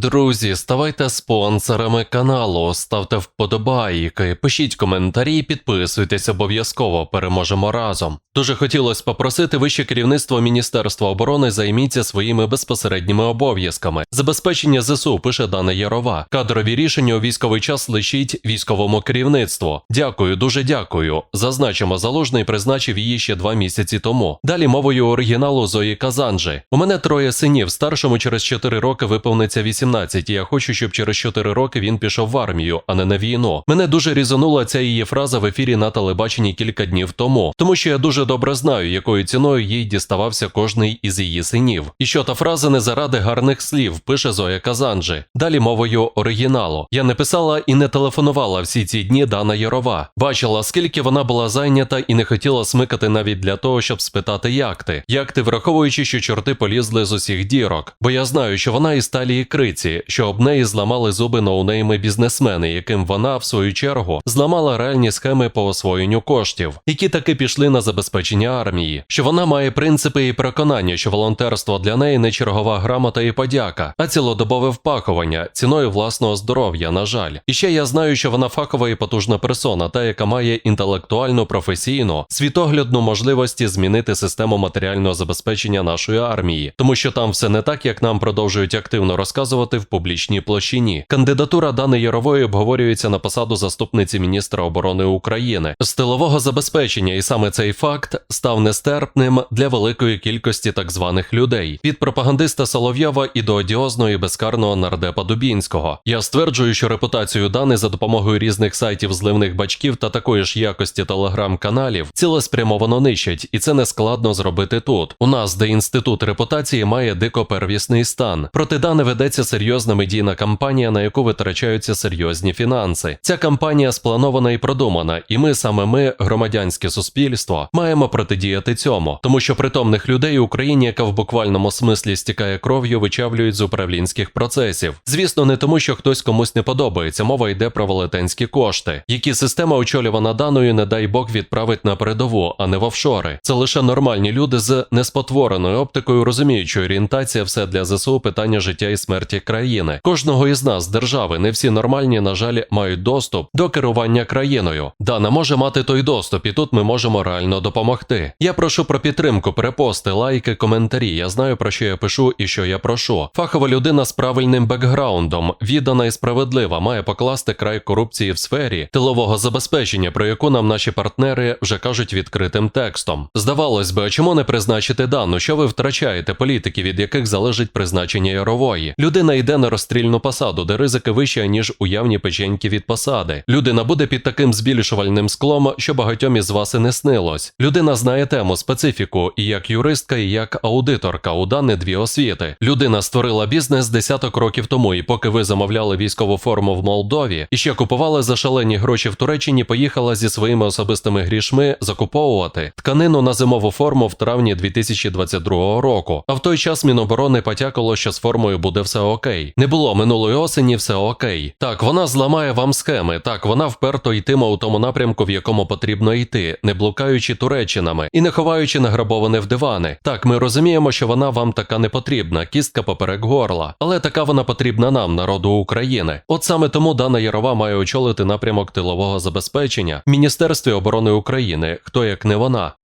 Друзі, ставайте спонсорами каналу, ставте вподобайки, пишіть коментарі, підписуйтесь обов'язково, переможемо разом. Дуже хотілося попросити вище керівництво Міністерства оборони займіться своїми безпосередніми обов'язками. Забезпечення ЗСУ пише Дана Ярова. Кадрові рішення у військовий час лишіть військовому керівництву. Дякую, дуже дякую. Зазначимо, залужний призначив її ще два місяці тому. Далі мовою оригіналу Зої Казанжи. У мене троє синів. Старшому через 4 роки виповниться 18, і я хочу, щоб через 4 роки він пішов в армію, а не на війну. Мене дуже різонула ця її фраза в ефірі на телебаченні кілька днів тому, тому що я дуже добре знаю, якою ціною їй діставався кожний із її синів. І що та фраза не заради гарних слів, пише Зоя Казанжи. Далі мовою оригіналу. Я не писала і не телефонувала всі ці дні Дана Ярова. Бачила, скільки вона була зайнята і не хотіла смикати навіть для того, щоб спитати, як ти. Як ти, враховуючи, що чорти полізли з усіх дірок. Бо я знаю, що вона із талії криці, що об неї зламали зуби ноунейми бізнесмени, яким вона, в свою чергу, зламала реальні схеми по освоєнню коштів, які таки пішли на забезпечення армії, що вона має принципи і переконання, що волонтерство для неї не чергова грамота і подяка, а цілодобове впахування ціною власного здоров'я, на жаль. І ще я знаю, що вона фахова і потужна персона, та яка має інтелектуальну, професійну, світоглядну можливості змінити систему матеріального забезпечення нашої армії, тому що там все не так, як нам продовжують активно розказувати в публічній площині. Кандидатура Дани Ярової обговорюється на посаду заступниці міністра оборони України з тилового забезпечення, і саме цей факт став нестерпним для великої кількості так званих людей від пропагандиста Соловйова і до одіозного і безкарного нардепа Дубінського. Я стверджую, що репутацію Дани за допомогою різних сайтів зливних бачків та такої ж якості телеграм-каналів цілеспрямовано нищать, і це не складно зробити тут. У нас, де інститут репутації має дико первісний стан. Проти Дани ведеться серйозна медійна кампанія, на яку витрачаються серйозні фінанси. Ця кампанія спланована і продумана, і ми саме ми, громадянське суспільство, маємо протидіяти цьому, тому що притомних людей в Україні, яка в буквальному смислі стікає кров'ю, вичавлюють з управлінських процесів. Звісно, не тому, що хтось комусь не подобається. Мова йде про велетенські кошти, які система очолювана даною, не дай Бог відправить на передову, а не в офшори. Це лише нормальні люди з неспотвореною оптикою, розуміють, що орієнтація все для ЗСУ питання життя і смерті країни. Кожного із нас, держави, не всі нормальні, на жаль, мають доступ до керування країною. Дана може мати той доступ, і тут ми можемо реально допомогти. Я прошу про підтримку, перепости, лайки, коментарі. Я знаю про що я пишу і що я прошу. Фахова людина з правильним бекграундом, віддана і справедлива, має покласти край корупції в сфері тилового забезпечення, про яку нам наші партнери вже кажуть відкритим текстом. Здавалось би, а чому не призначити дану? Що ви втрачаєте політики, від яких залежить призначення ярової? Людина йде на розстрільну посаду, де ризики вищі, ніж уявні печеньки від посади. Людина буде під таким збільшувальним склом, що багатьом із вас і не снилось. Людина знає тему, специфіку і як юристка, і як аудиторка. У Дани дві освіти. Людина створила бізнес десяток років тому, і поки ви замовляли військову форму в Молдові і ще купували за шалені гроші в Туреччині, поїхала зі своїми особистими грішми закуповувати тканину на зимову форму в травні 2022 року. А в той час Міноборони потякало, що з формою буде все окей. Не було минулої осені, все окей. Так, вона зламає вам схеми. Так, вона вперто йтиме у тому напрямку, в якому потрібно йти, не блукаючи туреччинами і не ховаючи награбоване в дивани. Так, ми розуміємо, що вона вам така не потрібна, кістка поперек горла, але така вона потрібна нам, народу України. От саме тому Дана Ярова має очолити напрямок тилового забезпечення в Міністерстві оборони України. Хто як не вона.